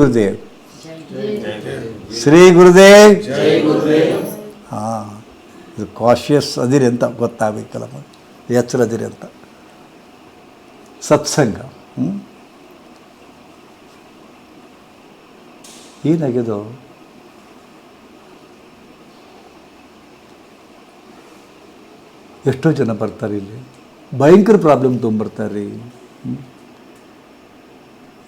ಗುರುದೇವ್ ಶ್ರೀ ಗುರುದೇವ್ ಹಾಂ, ಇದು ಕಾಶಿಯಸ್ ಅದಿರಿ ಅಂತ ಗೊತ್ತಾಗಬೇಕಲ್ಲ ಎಚ್ಚರ ಅದಿರಿ ಅಂತ. ಸತ್ಸಂಗ. ಹ್ಞೂ ಏನಾಗಿದು ಎಷ್ಟೋ ಜನ ಬರ್ತಾರೆ ಇಲ್ಲಿ. ಭಯಂಕರ ಪ್ರಾಬ್ಲಮ್ ತೊಗೊಂಬರ್ತಾರೆ ರೀ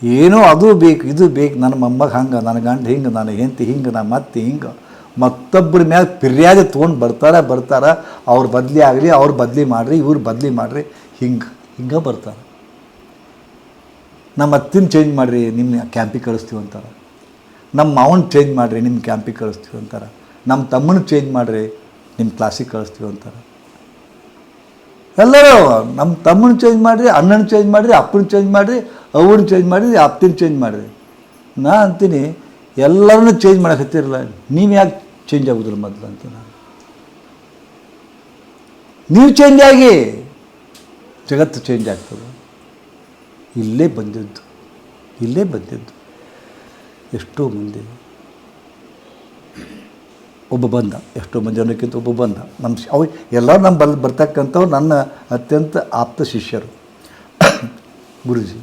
ಏನೋ ಅದು ಬೇಕು, ಇದು ಬೇಕು. ನನ್ನ ಮೊಮ್ಮಗ ಹಂಗೆ, ನನ್ನ ಗಂಡ ಹಿಂಗೆ, ನನ್ನ ಹೆಂಡತಿ ಹಿಂಗೆ, ನನ್ನ ಮತ್ತೆ ಹಿಂಗೆ. ಮತ್ತೊಬ್ಬರ ಮ್ಯಾಗ ಪಿರ್ಯಾದೆ ತೊಗೊಂಡು ಬರ್ತಾರೆ ಬರ್ತಾರೆ. ಅವ್ರ ಬದಲಿ ಆಗಲಿ, ಅವ್ರು ಬದಲಿ ಮಾಡಿರಿ, ಇವ್ರು ಬದಲಿ ಮಾಡಿರಿ. ಹಿಂಗೆ ಹಿಂಗೆ ಬರ್ತಾರೆ. ನಮ್ಮ ಅತ್ತಿನ ಚೇಂಜ್ ಮಾಡಿರಿ ನಿಮ್ಮ ಕ್ಯಾಂಪಿಗೆ ಕಳಿಸ್ತೀವಿ ಅಂತಾರೆ. ನಮ್ಮ ಮಾವನ ಚೇಂಜ್ ಮಾಡಿರಿ ನಿಮ್ಮ ಕ್ಯಾಂಪಿಗೆ ಕಳಿಸ್ತೀವಿ ಅಂತಾರೆ. ನಮ್ಮ ತಮ್ಮನ ಚೇಂಜ್ ಮಾಡಿರಿ ನಿಮ್ಮ ಕ್ಲಾಸಿಗೆ ಕಳಿಸ್ತೀವಿ ಅಂತಾರೆ. ಎಲ್ಲರೂ, ನಮ್ಮ ತಮ್ಮನ ಚೇಂಜ್ ಮಾಡಿರಿ ಅಣ್ಣನ ಚೇಂಜ್ ಮಾಡಿರಿ ಅಪ್ಪನ ಚೇಂಜ್ ಮಾಡಿರಿ ಅವ್ವನ ಚೇಂಜ್ ಮಾಡಿರಿ ಅಪ್ಪನ ಚೇಂಜ್ ಮಾಡಿರಿ. ನಾ ಅಂತೀನಿ, ಎಲ್ಲರನ್ನೂ ಚೇಂಜ್ ಮಾಡಕತ್ತಿರಲ್ಲ ನೀವು ಯಾಕೆ ಚೇಂಜ್ ಆಗೋದಿಲ್ಲ ಮೊದಲು ಅಂತ ನಾನು. ನೀವು ಚೇಂಜ್ ಆಗಿ, ಜಗತ್ತು ಚೇಂಜ್ ಆಗ್ತದೆ. ಇಲ್ಲೇ ಬಂದಿದ್ದು. ಇಲ್ಲೇ ಬಂದಿದ್ದು. ಎಷ್ಟೋ ಮಂದಿ. ಒಬ್ಬ ಬಂದ. ಎಷ್ಟೋ ಮಂದಿ ಅನ್ನೋಕ್ಕಿಂತ ಒಬ್ಬ ಬಂದ. ನಮ್ಮ ಅವು ಎಲ್ಲ ನಮ್ಮ ಬಲ್ ಬರ್ತಕ್ಕಂಥವ್ರು ನನ್ನ ಅತ್ಯಂತ ಆಪ್ತ ಶಿಷ್ಯರು. ಗುರುಜಿ,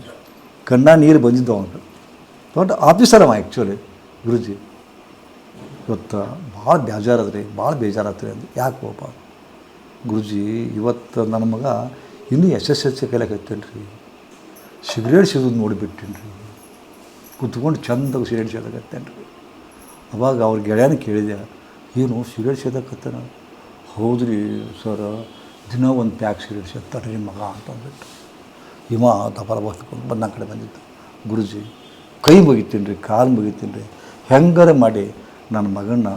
ಕಣ್ಣ ನೀರು ಬಂದಿದ್ದು ಅವನು ದೊಡ್ಡ ಆಫೀಸರ್ ಅವ ಆ್ಯಕ್ಚುಲಿ ಗುರುಜಿ. ಇವತ್ತು ಭಾಳ ಬೇಜಾರದ್ರಿ, ಭಾಳ ಬೇಜಾರಾತ್ರಿ ಅಂದ್ರೆ ಯಾಕೆ ಒಬ್ಬ ಗುರುಜಿ, ಇವತ್ತು ನನ್ನ ಮಗ ಇನ್ನೂ ಎಸ್ ಎಸ್ ಎಸ್ ಕೈಲಾಗ ರೀ ಸಿಗರೇಟ್ ಸಿಗೋದು ನೋಡಿಬಿಟ್ಟೇನಿ ರೀ ಕುತ್ಕೊಂಡು ಚಂದಾಗ ಸಿಗರೇಟ್ ಸೇದಕತ್ತೇನೆ ರೀ ಅವಾಗ ಅವ್ರ ಗೆಳೆಯನ ಕೇಳಿದೆ ಏನು ಸಿಗರೇಟ್ ಸೇದಕತ್ತಾನ ಹೌದ್ರಿ ಸರ ದಿನ ಒಂದು ಪ್ಯಾಕ್ ಸಿಗರೇಟ್ ಸೇದ್ತಾನೆ ನಿಮ್ಮ ಮಗ ಅಂತ ಅಂದ್ಬಿಟ್ಟು. ಹಿಮ ತಪಾಲ ಬಸ್ಕೊಂಡು ಬಂದ ಕಡೆ ಬಂದಿತ್ತು. ಗುರುಜಿ, ಕೈ ಮುಗಿತೀನಿ ರೀ, ಕಾಲು ಮುಗಿತೀನಿ ರೀ. ಹೆಂಗಾರ ಮಾಡಿ ನನ್ನ ಮಗನ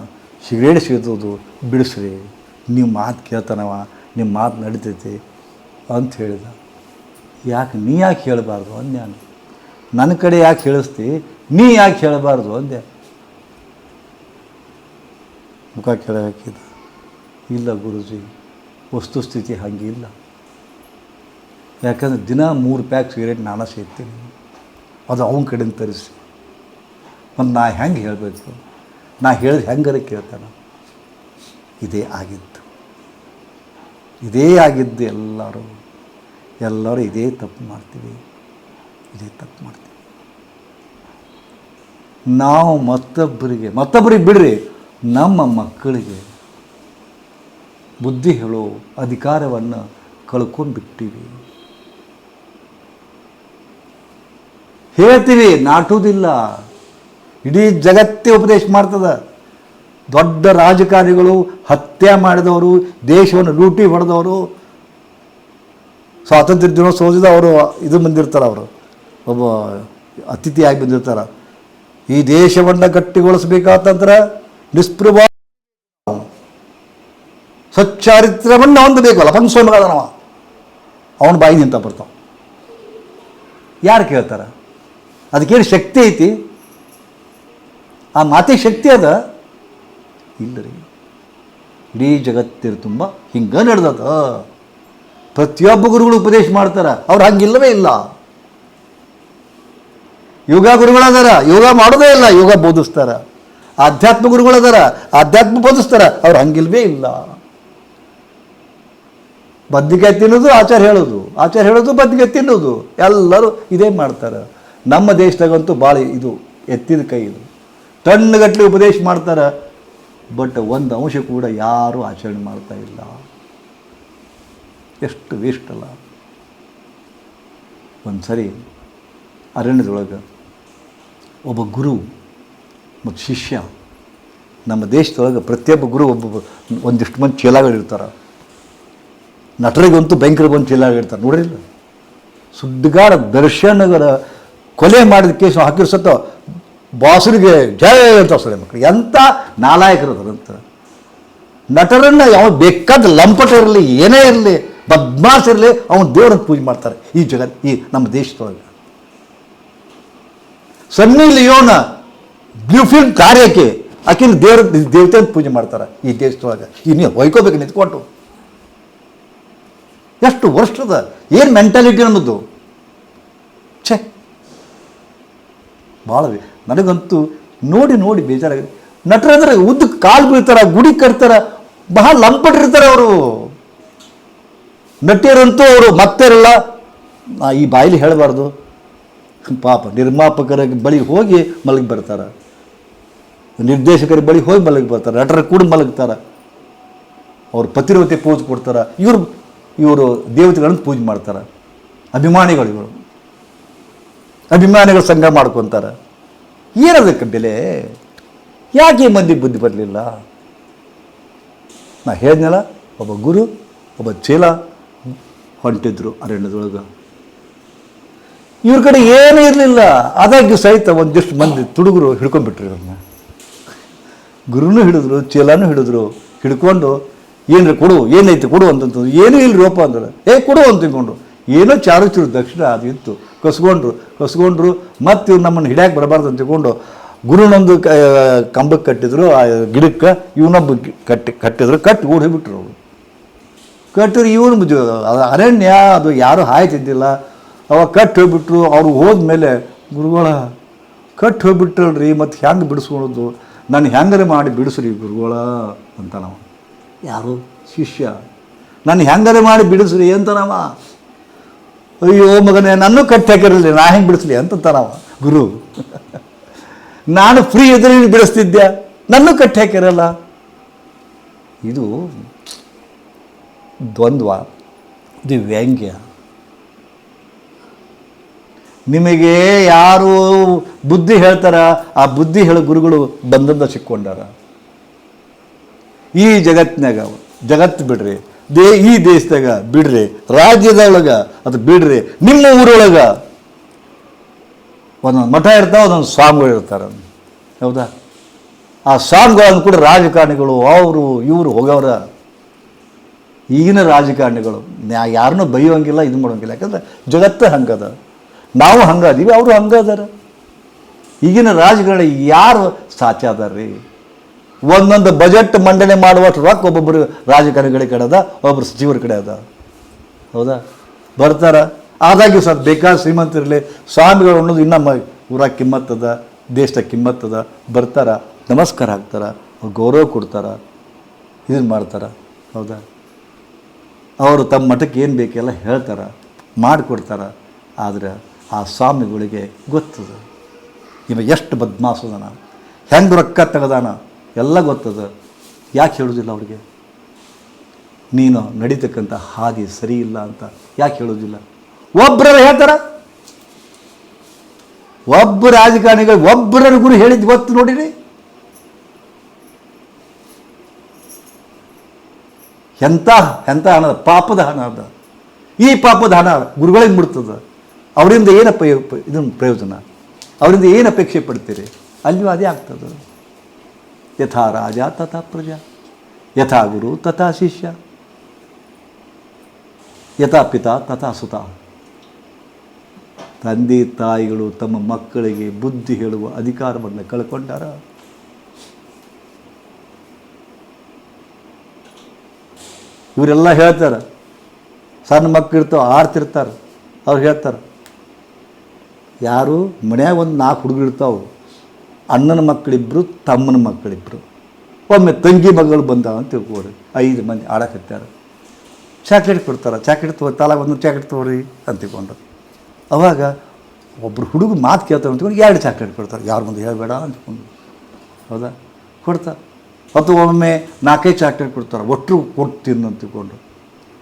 ಸಿಗರೇಟ್ ಸೇದೋದು ಬಿಡಿಸ್ರಿ. ನಿಮ್ಮ ಮಾತು ಕೇಳ್ತಾನವ ನಿಮ್ಮ ಮಾತು ನಡೀತೈತಿ ಅಂತ ಹೇಳಿದ. ಯಾಕೆ ನೀ ಯಾಕೆ ಹೇಳಬಾರ್ದು ಅಂದೆ ನಾನು? ನನ್ನ ಕಡೆ ಯಾಕೆ ಹೇಳಿಸ್ತಿ? ನೀ ಯಾಕೆ ಹೇಳಬಾರ್ದು ಅಂದೆ ಮುಖ ಕೆಳಗೆ ಹಾಕಿದ. ಇಲ್ಲ ಗುರುಜಿ, ವಸ್ತುಸ್ಥಿತಿ ಹಾಗೆ ಇಲ್ಲ ಯಾಕಂದ್ರೆ ದಿನ ಮೂರು ಪ್ಯಾಕ್ ಸಿಗರೇಟ್ ನಾನು ಸೇರ್ತೀನಿ. ಅದು ಅವನ ಕಡೆಯಿಂದ ತರಿಸಿ. ಮತ್ತು ನಾ ಹೆಂಗೆ ಹೇಳಬೇಕು? ನಾ ಹೇಳಿದ ಹೆಂಗಾರ ಕೇಳ್ತಾನೆ? ಇದೇ ಆಗಿದ್ದು. ಇದೇ ಆಗಿದ್ದು ಎಲ್ಲರೂ. ಎಲ್ಲರೂ ಇದೇ ತಪ್ಪು ಮಾಡ್ತೀವಿ. ಇದೇ ತಪ್ಪು ಮಾಡ್ತೀವಿ. ನಾವು ಮತ್ತೊಬ್ಬರಿಗೆ ಮತ್ತೊಬ್ಬರಿಗೆ ಬಿಡ್ರಿ. ನಮ್ಮ ಮಕ್ಕಳಿಗೆ ಬುದ್ಧಿ ಹೇಳೋ ಅಧಿಕಾರವನ್ನು ಕಳ್ಕೊಂಡ್ಬಿಟ್ಟಿವಿ. ಹೇಳ್ತೀವಿ, ನಾಟುವುದಿಲ್ಲ. ಇಡೀ ಜಗತ್ತೇ ಉಪದೇಶ ಮಾಡ್ತದ. ದೊಡ್ಡ ರಾಜಕಾರಣಿಗಳು ಹತ್ಯೆ ಮಾಡಿದವರು, ದೇಶವನ್ನು ಲೂಟಿ ಹೊಡೆದವರು, ಸ್ವಾತಂತ್ರ್ಯ ದಿನೋತ್ಸವದಿಂದ ಅವರು ಇದು ಬಂದಿರ್ತಾರೆ ಅವರು. ಒಬ್ಬ ಅತಿಥಿಯಾಗಿ ಬಂದಿರ್ತಾರೆ. ಈ ದೇಶವನ್ನು ಗಟ್ಟಿಗೊಳಿಸಬೇಕಾತಂದ್ರೆ ನಿಷ್ಪ್ರಭ ಸಚ್ಚಾರಿತ್ರವನ್ನು ಬೇಕಲ್ಲ ಲಪಂಗ ಅದನವ ಅವನ ಬಾಯಿ ನಿಂತ ಬರ್ತಾವ. ಯಾರು ಕೇಳ್ತಾರೆ? ಅದಕ್ಕೇನು ಶಕ್ತಿ ಐತಿ? ಆ ಮಾತಿಗೆ ಶಕ್ತಿ ಅದ? ಇಲ್ಲ ರೀ ಇಡೀ ಜಗತ್ತಿರ ತುಂಬ ಹಿಂಗೆ ನಡೆದದ. ಪ್ರತಿಯೊಬ್ಬ ಗುರುಗಳು ಉಪದೇಶ ಮಾಡ್ತಾರೆ. ಅವ್ರು ಹಂಗಿಲ್ಲವೇ ಇಲ್ಲ. ಯೋಗ ಗುರುಗಳದಾರ. ಯೋಗ ಮಾಡೋದೇ ಇಲ್ಲ. ಯೋಗ ಬೋಧಿಸ್ತಾರ. ಆಧ್ಯಾತ್ಮ ಗುರುಗಳದಾರ ಆಧ್ಯಾತ್ಮ ಬೋಧಿಸ್ತಾರ, ಅವ್ರು ಹಂಗಿಲ್ವೇ ಇಲ್ಲ. ಬದ್ನಿಕಾಯಿ ತಿನ್ನೋದು, ಆಚಾರ ಹೇಳೋದು. ಆಚಾರ ಹೇಳೋದು, ಬದ್ನಿಕಾಯಿ ತಿನ್ನೋದು. ಎಲ್ಲರೂ ಇದೇ ಮಾಡ್ತಾರೆ. ನಮ್ಮ ದೇಶದಾಗಂತೂ ಭಾಳ ಇದು, ಎತ್ತಿದ ಕೈ ಇದು. ತಣ್ಣಗಟ್ಟಲೆ ಉಪದೇಶ ಮಾಡ್ತಾರೆ, ಬಟ್ ಒಂದು ಅಂಶ ಕೂಡ ಯಾರೂ ಆಚರಣೆ ಮಾಡ್ತಾ ಇಲ್ಲ. ಎಷ್ಟು ವೇಸ್ಟ್ ಅಲ್ಲ. ಒಂದು ಸರಿ ಅರಣ್ಯದೊಳಗೆ ಒಬ್ಬ ಗುರು ಮತ್ತು ಶಿಷ್ಯ. ನಮ್ಮ ದೇಶದೊಳಗೆ ಪ್ರತಿಯೊಬ್ಬ ಗುರು ಒಬ್ಬ ಒಂದಿಷ್ಟು ಮಂದಿ ಚೀಲಗಳಿರ್ತಾರೆ ನಟರಿಗಂತೂ ಭಯಂಕರ ಬಂದು ಚೀಲಗಳಿರ್ತಾರೆ ನೋಡಿರಿಲ್ಲ ಸುಡ್ಗಾರ ದರ್ಶನಗಳ ಕೊಲೆ ಮಾಡಿದ ಕೇಸು ಹಾಕಿರೋ ಸತ್ತ ಬಾಸರಿಗೆ ಜಯ ಅಂತ ಸರಿ ಮಕ್ಕಳು ಎಂಥ ನಾಲಾಯಕರು ಅದಂತ ನಟರನ್ನು ಯಾವ ಬೇಕಾದ ಲಂಪಟ ಇರಲಿ, ಏನೇ ಇರಲಿ, ಬದ್ಮಾಸ್ ಇರಲಿ, ಅವನು ದೇವರನ್ನು ಪೂಜೆ ಮಾಡ್ತಾರೆ ಈ ಜಗತ್, ಈ ನಮ್ಮ ದೇಶದೊಳಗೆ. ಸನ್ನಿ ಲಿಯೋನ ಬ್ಲೂ ಫಿಲ್ಮ್ ಕಾರ್ಯಕ್ಕೆ ಆಕಿನ ದೇವ್ರ ದೇವತೆ ಪೂಜೆ ಮಾಡ್ತಾರೆ ಈ ದೇಶದೊಳಗೆ. ಈ ನೀವು ಹೊಯ್ಕೋಬೇಕು ನಿಂತ್ಕೊಟ್ಟು ಎಷ್ಟು ವರ್ಷದ, ಏನು ಮೆಂಟಾಲಿಟಿ ನಮ್ಮದು ಛೇ. ಭಾಳ ನನಗಂತೂ ನೋಡಿ ನೋಡಿ ಬೇಜಾರಾಗಿದೆ. ನಟರಂದ್ರೆ ಉದ್ದ ಕಾಲು ಬೀಳ್ತಾರ, ಗುಡಿ ಕಟ್ತಾರ, ಬಹಳ ಲಂಪಟ್ಟಿರ್ತಾರೆ ಅವರು. ನಟಿಯರಂತೂ ಅವರು ಮತ್ತಿರಲ್ಲ. ನಾ ಈ ಬಾಯಿಲಿ ಹೇಳಬಾರ್ದು. ಪಾಪ ನಿರ್ಮಾಪಕರ ಬಳಿ ಹೋಗಿ ಮಲಗಿ ಬರ್ತಾರೆ. ನಿರ್ದೇಶಕರ ಬಳಿ ಹೋಗಿ ಮಲಗಿ ಬರ್ತಾರೆ ನಟರ ಕೂಡ ಮಲಗ್ತಾರೆ. ಅವ್ರು ಪತಿರವತೆ ಪೂಜೆ ಕೊಡ್ತಾರೆ. ಇವರು ಇವರು ದೇವತೆಗಳನ್ನು ಪೂಜೆ ಮಾಡ್ತಾರೆ. ಅಭಿಮಾನಿಗಳು ಇವರು. ಅಭಿಮಾನಿಗಳು ಸಂಘ ಮಾಡ್ಕೊತಾರೆ. ಏನದಕ್ಕೆ ಬೆಲೆ? ಯಾಕೆ ಮಂದಿ ಬುದ್ಧಿ ಬರಲಿಲ್ಲ? ನಾ ಹೇಳಿದ್ನಲ್ಲ, ಒಬ್ಬ ಗುರು, ಒಬ್ಬ ಚೇಲ ಹೊಂಟಿದ್ರು ಅರಣ್ಯದೊಳಗೆ. ಇವ್ರ ಕಡೆ ಏನೂ ಇರಲಿಲ್ಲ. ಅದಾಗ್ಯೂ ಸಹಿತ ಒಂದಿಷ್ಟು ಮಂದಿ ತುಡುಗರು ಹಿಡ್ಕೊಂಡ್ಬಿಟ್ರು ಇವ್ರನ್ನ. ಗುರುನೂ ಹಿಡಿದ್ರು, ಚೀಲನೂ ಹಿಡಿದ್ರು, ಹಿಡ್ಕೊಂಡು ಏನ್ರಿ ಕೊಡು ಏನೈತಿ ಕೊಡು ಅಂತಂತ ಏನೂ ಇಲ್ಲ ರೂಪ ಅಂದ್ರೆ. ಏ, ಕೊಡು ಅಂತ ತಿಂದ್ಕೊಂಡ್ರು ಏನೋ ಚಾರು ಚೂರು ದಕ್ಷಿಣ ಅದು ಇತ್ತು. ಕಸ್ಕೊಂಡ್ರು ಕಸ್ಕೊಂಡ್ರು, ಮತ್ತೆ ಇವ್ರು ನಮ್ಮನ್ನು ಹಿಡ್ಯಾಕೆ ಬರಬಾರ್ದು ಅಂತ ತಿಳ್ಕೊಂಡು ಗುರುನೊಂದು ಕಂಬಕ್ಕೆ ಕಟ್ಟಿದ್ರು, ಆ, ಗಿಡಕ್ಕೆ ಇವನೊಬ್ಬ ಕಟ್ಟಿ, ಕಟ್ಟಿದ್ರು, ಕಟ್ಟಿ ಓಡಿ ಹೋಗ್ಬಿಟ್ರು ಅವರು. ಕಟ್ಟಿದ್ರು, ಇವನು ಅರಣ್ಯ, ಅದು ಯಾರೂ ಹಾಯ್ತಿದ್ದಿಲ್ಲ. ಅವ ಕಟ್ಟಿ ಹೋಗ್ಬಿಟ್ರು, ಅವ್ರು ಹೋದ್ಮೇಲೆ, ಗುರುಗಳ, ಕಟ್ಟಿ ಹೋಗ್ಬಿಟ್ರಲ್ರಿ, ಮತ್ತು ಹೆಂಗೆ ಬಿಡಿಸ್ಕೊಳೋದು? ನಾನು ಹೆಂಗಾರೆ ಮಾಡಿ ಬಿಡಿಸ್ರಿ ಗುರುಗಳ ಅಂತ ನಾವು. ಯಾರು? ಶಿಷ್ಯ. ನಾನು ಹೆಂಗಾರೆ ಮಾಡಿ ಬಿಡಿಸ್ರಿ ಅಂತ ನಾವ. ಅಯ್ಯೋ ಮಗನೇ ನನ್ನ ಕಟ್ಟಿ ಹಾಕಿರಲಿ ನಾ ಹೆಂಗೆ ಬಿಡಿಸ್ಲಿ ಅಂತ ನಾವ. ಗುರು. ನಾನು ಫ್ರೀ ಇದ್ರೆ ನೀನು ಬಿಡಿಸ್ತಿದ್ದೆ ನನ್ನ ಕಟ್ಟಿ ಹಾಕಿರಲ್ಲ. ಇದು ದ್ವಂದ್ವ ಇದು ವ್ಯಂಗ್ಯ ನಿಮಗೆ ಯಾರು ಬುದ್ಧಿ ಹೇಳ್ತಾರ, ಆ ಬುದ್ಧಿ ಹೇಳೋ ಗುರುಗಳು ಬಂದಂದ ಸಿಕ್ಕೊಂಡಾರ. ಈ ಜಗತ್ತಿನಾಗ ಜಗತ್ತು ಬಿಡ್ರಿ, ದೇ, ಈ ದೇಶದಾಗ ಬಿಡ್ರಿ, ರಾಜ್ಯದೊಳಗ ಅದು ಬಿಡ್ರಿ, ನಿಮ್ಮ ಊರೊಳಗ. ಒಂದೊಂದು ಮಠ ಇರ್ತಾವ, ಒಂದೊಂದು ಸ್ವಾಮಿಗಳು ಇರ್ತಾರೆ. ಹೌದಾ? ಆ ಸ್ವಾಮಿಗಳನ್ನು ಕೂಡ ರಾಜಕಾರಣಿಗಳು, ಅವರು, ಇವರು ಹೋಗವ್ರ. ಈಗಿನ ರಾಜಕಾರಣಿಗಳು ಯಾರನ್ನೂ ಬೈಯೋಂಗಿಲ್ಲ, ಇದು ಮಾಡೋಂಗಿಲ್ಲ. ಯಾಕಂದ್ರೆ ಜಗತ್ತು ಹಂಗದ. ನಾವು ಹಂಗಾದೀವಿ ಅವರು ಹಂಗದಾರ ಈಗಿನ ರಾಜ್ಯಗಳ ಯಾರು ಸಾಚ ಅದಾರ್ರಿ? ಒಂದೊಂದು ಬಜೆಟ್ ಮಂಡನೆ ಮಾಡುವಷ್ಟು ರೊಕ್ಕ ಒಬ್ಬೊಬ್ಬರು ರಾಜಕಾರಣಿಗಳ ಕಡೆ ಅದ ಒಬ್ಬರು ಸಚಿವರ ಕಡೆ ಅದ. ಹೌದಾ? ಬರ್ತಾರ. ಆದಾಗ್ಯೂ ಸರ್, ಬೇಕಾದ ಶ್ರೀಮಂತರಿರಲಿ ಸ್ವಾಮಿಗಳು ಅನ್ನೋದು ಇನ್ನೂ ಊರ ಕಿಮ್ಮತ್ತದ ದೇಶದ ಕಿಮ್ಮತ್ತದ ಬರ್ತಾರ, ನಮಸ್ಕಾರ ಹಾಕ್ತಾರ, ಗೌರವ ಕೊಡ್ತಾರ ಇದನ್ನು ಮಾಡ್ತಾರ. ಹೌದಾ? ಅವರು ತಮ್ಮ ಮಠಕ್ಕೆ ಏನು ಬೇಕೆಲ್ಲ ಹೇಳ್ತಾರೆ, ಮಾಡಿಕೊಡ್ತಾರೆ. ಆದರೆ ಆ ಸ್ವಾಮಿಗಳಿಗೆ ಗೊತ್ತದ. ಇವ ಎಷ್ಟು ಬದ್ಮಾಸದಾನ. ಹೆಂಗೆ ರೊಕ್ಕ ತೆಗೆದಾನ ಎಲ್ಲ ಗೊತ್ತದ. ಯಾಕೆ ಹೇಳೋದಿಲ್ಲ ಅವ್ರಿಗೆ? ನೀನು ನಡೀತಕ್ಕಂಥ ಹಾದಿ ಸರಿ ಇಲ್ಲ ಅಂತ ಯಾಕೆ ಹೇಳೋದಿಲ್ಲ? ಒಬ್ಬರ ಹೇಳ್ತಾರ? ಒಬ್ಬ ರಾಜಕಾರಣಿಗಳು ಒಬ್ಬರ ಗುರು ಹೇಳಿದ್ದು ಗೊತ್ತು ನೋಡಿರಿ? ಎಂಥ ಎಂಥ ಹಣದ? ಪಾಪದ ಹಣ ಅದ. ಈ ಪಾಪದ ಹಣ ಗುರುಗಳಿಗೆ ಮುಡ್ತದ ಅವರಿಂದ ಏನಪ್ಪ ಇದನ್ನು ಪ್ರಯೋಜನ? ಅವರಿಂದ ಏನು ಅಪೇಕ್ಷೆ ಪಡ್ತೀರಿ? ಅಲ್ಲಿಯೂ ಅದೇ ಆಗ್ತದೆ. ಯಥಾ ರಾಜ, ತಥಾ ಪ್ರಜಾ. ಯಥಾ ಗುರು, ತಥಾ ಶಿಷ್ಯ. ಯಥಾ ಪಿತಾ, ತಥಾ ಸುತ. ತಂದೆ, ತಾಯಿಗಳು ತಮ್ಮ ಮಕ್ಕಳಿಗೆ ಬುದ್ಧಿ ಹೇಳುವ ಅಧಿಕಾರವನ್ನು ಕಳ್ಕೊಂಡಾರ? ಇವರೆಲ್ಲ ಹೇಳ್ತಾರೆ. ಸಣ್ಣ ಮಕ್ಕಳಿರ್ತಾವ ಆರ್ತಿರ್ತಾರೆ. ಆಡ್ತಿರ್ತಾರೆ ಅವ್ರು ಹೇಳ್ತಾರೆ ಯಾರು ಮನ್ಯಾಗ ಒಂದು ನಾಲ್ಕು ಹುಡುಗರು ಇರ್ತಾವೆ. ಅಣ್ಣನ ಮಕ್ಕಳಿಬ್ಬರು ತಮ್ಮನ ಮಕ್ಕಳಿಬ್ಬರು ಒಮ್ಮೆ ತಂಗಿ ಮಗಳು ಬಂದಾವ ಅಂತ ತಿಳ್ಕೊರಿ ಐದು ಮಂದಿ ಆಡಕತ್ತಾರ ಚಾಕ್ಲೇಟ್ ಕೊಡ್ತಾರೆ. ಚಾಕ್ಲೇಟ್ ತಗೋ, ತಲಾಗ ಒಂದು ಚಾಕ್ಲೇಟ್ ತಗೋರಿ ಅಂತ ತಿಳ್ಕೊಂಡು ಅವಾಗ ಒಬ್ಬರು ಹುಡುಗ ಮಾತು ಕೇಳ್ತಾರೆ ಅಂತ ಎರಡು ಚಾಕ್ಲೇಟ್ ಕೊಡ್ತಾರೆ. ಯಾರು ಮುಂದೆ ಹೇಳಬೇಡ ಅಂದ್ಕೊಂಡು ಹೌದಾ? ಕೊಡ್ತಾರೆ. ಮತ್ತು ಒಮ್ಮೆ ನಾಲ್ಕೈದು ಚಾಕ್ಲೇಟ್ ಕೊಡ್ತಾರೆ. ಒಟ್ಟು ಕೊಟ್ಟು ತಿನ್ನು ಅಂತ ತಿಳ್ಕೊಂಡು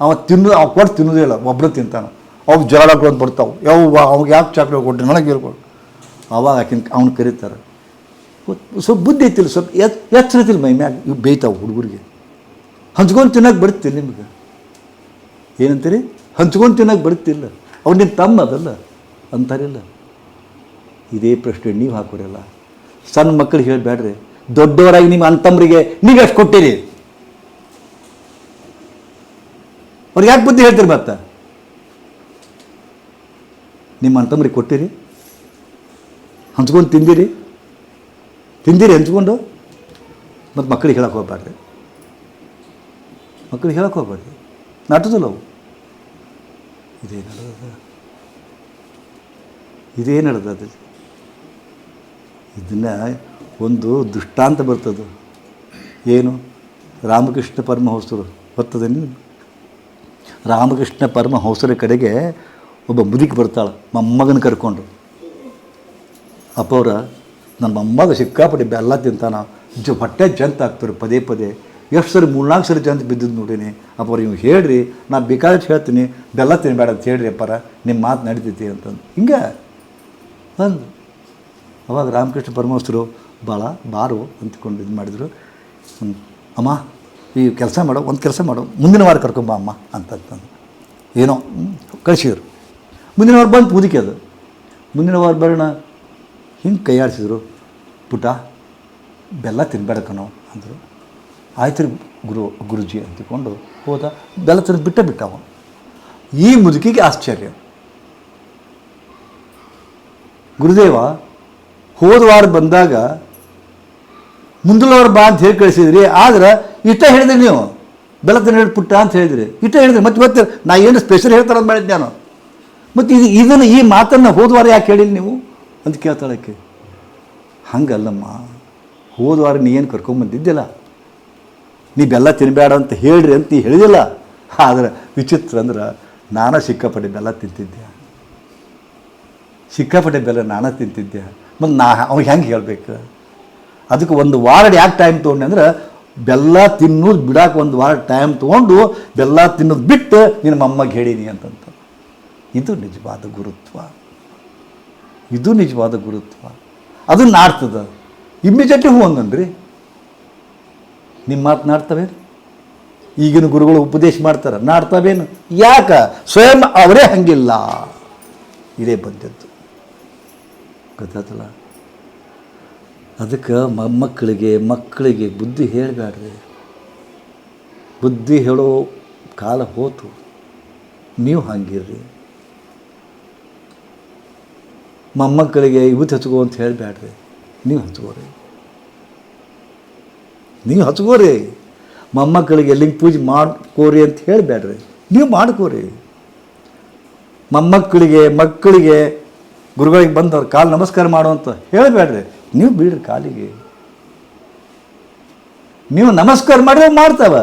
ಅವ ತಿನ್ನು, ಅವ ಕೊಟ್ಟು ತಿನ್ನೋದೇ ಇಲ್ಲ. ಒಬ್ಬರು ತಿಂತಾನೆ. ಅವು ಕೊಡೋದು ಬರ್ತಾವೆ ಯಾವ ಅವ್ಗೆ ಯಾಕೆ ಚಾಕ್ಲೇಟ್ ಕೊಟ್ಟರೆ ನನಗೆ ಹೇಳ್ಕೊಡು. ಅವಾಗ ಆಕಿನ ಅವ್ನು ಕರೀತಾರೆ. ಸ್ವಲ್ಪ ಬುದ್ಧಿ ಐತಿಲ್ಲ ಸ್ವಲ್ಪ ಎತ್ ಎಚ್ಚರ ಐತಿಲ್ಲ ಮೈ ಮ್ಯಾಗ ಇವು ಬೇಯ್ತಾವೆ ಹುಡುಗರಿಗೆ. ಹಂಚ್ಕೊಂಡು ತಿನ್ನೋಕೆ ಬರ್ತಿಲ್ಲ ನಿಮ್ಗೆ. ಏನಂತೀರಿ? ಹಂಚ್ಕೊಂಡು ತಿನ್ನೋಕೆ ಬರ್ತಿಲ್ಲ ಅವ್ನು ನಿನ್ನ ತಮ್ಮ ಅದಲ್ಲ, ಅಂತಾರಿಲ್ಲ. ಇದೇ ಪ್ರಶ್ನೆ ನೀವು ಹಾಕೋರಲ್ಲ ಸಣ್ಣ ಮಕ್ಕಳು ಹೇಳಬೇಡ್ರಿ ದೊಡ್ಡವರಾಗಿ ನಿಮ್ಮ ಅಂತಮ್ಮರಿಗೆ ನೀವು ಎಷ್ಟು ಕೊಟ್ಟಿರಿ? ಅವ್ರಿಗೆ ಯಾಕೆ ಬುದ್ಧಿ ಹೇಳ್ತೀರಿ ಮತ್ತೆ? ನಿಮ್ಮ ಅಂತಂಬ್ರಿಗೆ ಕೊಟ್ಟಿರಿ. ಹಂಚ್ಕೊಂಡು ತಿಂದಿರಿ. ತಿಂದಿರಿ ಹಂಚ್ಕೊಂಡು. ಮತ್ತು ಮಕ್ಕಳಿಗೆ ಹೇಳಕ್ಕೆ ಹೋಗ್ಬಾರ್ದು. ಮಕ್ಕಳಿಗೆ ಹೇಳಕ್ಕೆ ಹೋಗ್ಬಾರ್ದು. ನಾಟದಲ್ಲ ಅವು. ಇದೇ ನಡೆದ ಇದೇ ಅದಲ್ಲಿ ಇದನ್ನು ಒಂದು ದೃಷ್ಟಾಂತ ಬರ್ತದೆ. ಏನು? ರಾಮಕೃಷ್ಣ ಪರಮಹಂಸರು. ಬರ್ತದೆ ರಾಮಕೃಷ್ಣ ಪರಮಹಂಸರ ಕಡೆಗೆ ಒಬ್ಬ ಮುದುಕಿ ಬರ್ತಾಳೆ, ಮೊಮ್ಮಗನ ಕರ್ಕೊಂಡು. ಅಪ್ಪವ್ರ ನನ್ನ ಮೊಮ್ಮಗ ಸಿಕ್ಕಾಪಟ್ಟೆ ಬೆಲ್ಲ ತಿಂತಾನ, ಜ ಹೊಟ್ಟೆ ಜಂತ ಆಗ್ತಾರೆ ಪದೇ ಪದೇ. ಎಷ್ಟು ಸರಿ ಮೂರ್ನಾಲ್ಕು ಸರಿ ಜಂತ ಬಿದ್ದಿದ್ದು ನೋಡೀನಿ. ಅಪ್ಪವ್ರ ನೀವು ಹೇಳ್ರಿ ನಾ ಬೇಕಾದಷ್ಟು ಹೇಳ್ತೀನಿ, ಬೆಲ್ಲ ತಿನ್ನಬೇಡ ಅಂತ ಹೇಳ್ರಿ ಅಪ್ಪರ ನಿಮ್ಮ ಮಾತು ನಡೀತೈತಿ ಅಂತಂದು. ಹಿಂಗೆ? ಅಂದು. ಅವಾಗ ರಾಮಕೃಷ್ಣ ಪರಮಹಂಸರು ಭಾಳ ಬಾರು ಅಂತಕೊಂಡು ಇದು ಮಾಡಿದರು. ಅಮ್ಮ, ಈ ಕೆಲಸ ಮಾಡೋ, ಒಂದು ಕೆಲಸ ಮಾಡೋ, ಮುಂದಿನ ವಾರ ಕರ್ಕೊಂಬ ಅಮ್ಮ ಅಂತಂತಂದು. ಏನೋ ಕಳಿಸಿದ್ರು. ಮುಂದಿನ ವಾರ ಬಂತು ಮುದುಕಿ ಅದು. ಮುಂದಿನ ವಾರ ಬರೋಣ. ಹಿಂಗೆ ಕೈಯಾಡಿಸಿದ್ರು ಪುಟ, ಬೆಲ್ಲ ತಿನ್ಬೇಡ ಕಣೋ ಅಂದರು. ಆಯ್ತು ರೀ ಗುರು, ಗುರುಜಿ ಅಂತಕೊಂಡು ಹೋದ. ಬೆಲ್ಲ ತಿಂದು ಬಿಟ್ಟ ಬಿಟ್ಟ ಅವನು. ಈ ಮುದುಕಿಗೆ ಆಶ್ಚರ್ಯ. ಗುರುದೇವ, ಹೋದ ವಾರ ಬಂದಾಗ ಮುಂದಿನ ವಾರ ಬಾ ಅಂತ ಹೇಳಿ ಕಳಿಸಿದ್ರಿ, ಆದ್ರೆ ಇಷ್ಟ ಹೇಳಿದ್ರಿ ನೀವು. ಬೆಲ್ಲ ತಿನ್ನ ಪುಟ್ಟ ಅಂತ ಹೇಳಿದ್ರಿ. ಇಷ್ಟ ಹೇಳಿದ್ರಿ. ಮತ್ತೆ ಮತ್ತೆ ನಾ ಏನು ಸ್ಪೆಷಲ್ ಹೇಳ್ತಾರ ಅಂತ ಮಾಡಿದ್ದೆ ನಾನು. ಮತ್ತು ಇದು ಇದನ್ನು ಈ ಮಾತನ್ನು ಹೋದ್ವಾರ ಯಾಕೆ ಹೇಳಿಲ್ಲ ನೀವು? ಅಂತ ಕೇಳ್ತಾಳಕ್ಕೆ ಹಂಗಲ್ಲಮ್ಮ ಹೋದ್ವಾರ ನೀ ಏನು ಕರ್ಕೊಂಬಂದಿದ್ದಿಲ್ಲ ನೀ ಬೆಲ್ಲ ತಿನ್ನಬೇಡ ಅಂತ ಹೇಳ್ರಿ ಅಂತ ನೀ ಹೇಳಿದಿಲ್ಲ? ಆದರೆ ವಿಚಿತ್ರ ಅಂದ್ರೆ ನಾನು ಸಿಕ್ಕಾಪಟ್ಟೆ ಬೆಲ್ಲ ತಿಂತಿದ್ದೆ. ಸಿಕ್ಕಾಪಟ್ಟೆ ಬೆಲ್ಲ ನಾನು ತಿಂತಿದ್ದೆ. ಮತ್ತು ನಾ ಅವ್ನಿಗೆ ಹೆಂಗೆ ಹೇಳ್ಬೇಕು? ಅದಕ್ಕೆ ಒಂದು ವಾರ ಯಾಕೆ ಟೈಮ್ ತೊಗೊಂಡೆ ಅಂದ್ರೆ ಬೆಲ್ಲ ತಿನ್ನೋದು ಬಿಡಕ್ಕೆ ಒಂದು ವಾರ ಟೈಮ್ ತೊಗೊಂಡು ಬೆಲ್ಲ ತಿನ್ನೋದು ಬಿಟ್ಟು ನಿನ್ನ ಅಮ್ಮಗೆ ಹೇಳಿನಿ ಅಂತಂತ. ಇದು ನಿಜವಾದ ಗುರುತ್ವ. ಇದು ನಿಜವಾದ ಗುರುತ್ವ. ಅದು ನಾಡ್ತದ. ಇಮ್ಮಿಡಿಯೇಟ್ಲಿ ಹೂ ಹಂಗನ್ರಿ ನಿಮ್ಮ ಮಾತು ನಾಡ್ತವೇನು? ಈಗಿನ ಗುರುಗಳು ಉಪದೇಶ ಮಾಡ್ತಾರೆ. ನಾಡ್ತವೇನು? ಯಾಕ? ಸ್ವಯಂ ಅವರೇ ಹಂಗಿಲ್ಲ. ಇದೇ ಬಂದದ್ದು. ಗೊತ್ತಾಯ್ತಲ್ಲ ಅದಕ್ಕೆ ಮೊಮ್ಮಕ್ಕಳಿಗೆ, ಮಕ್ಕಳಿಗೆ ಬುದ್ಧಿ ಹೇಳಬೇಡ್ರಿ ಬುದ್ಧಿ ಹೇಳೋ ಕಾಲ ಹೋತು. ನೀವು ಹಂಗಿರ್ರಿ. ಮೊಮ್ಮಕ್ಕಳಿಗೆ ಇವತ್ತು ಹಚ್ಕೋ ಅಂತ ಹೇಳಬೇಡ್ರಿ ನೀವು ಹಚ್ಕೋರಿ ನೀವು ಹಚ್ಕೋರಿ ಮೊಮ್ಮಕ್ಕಳಿಗೆ ಲಿಂಗ ಪೂಜೆ ಮಾಡ್ಕೋರಿ ಅಂತ ಹೇಳಬೇಡ್ರಿ ನೀವು ಮಾಡ್ಕೋರಿ. ಮೊಮ್ಮಕ್ಕಳಿಗೆ, ಮಕ್ಕಳಿಗೆ, ಗುರುಗಳಿಗೆ ಬಂದವ್ರು ಕಾಲು ನಮಸ್ಕಾರ ಮಾಡುವಂತ ಹೇಳಬೇಡ್ರಿ ನೀವು ಬೀಡ್ರಿ ಕಾಲಿಗೆ. ನೀವು ನಮಸ್ಕಾರ ಮಾಡಿದ್ರೆ ಮಾಡ್ತಾವ.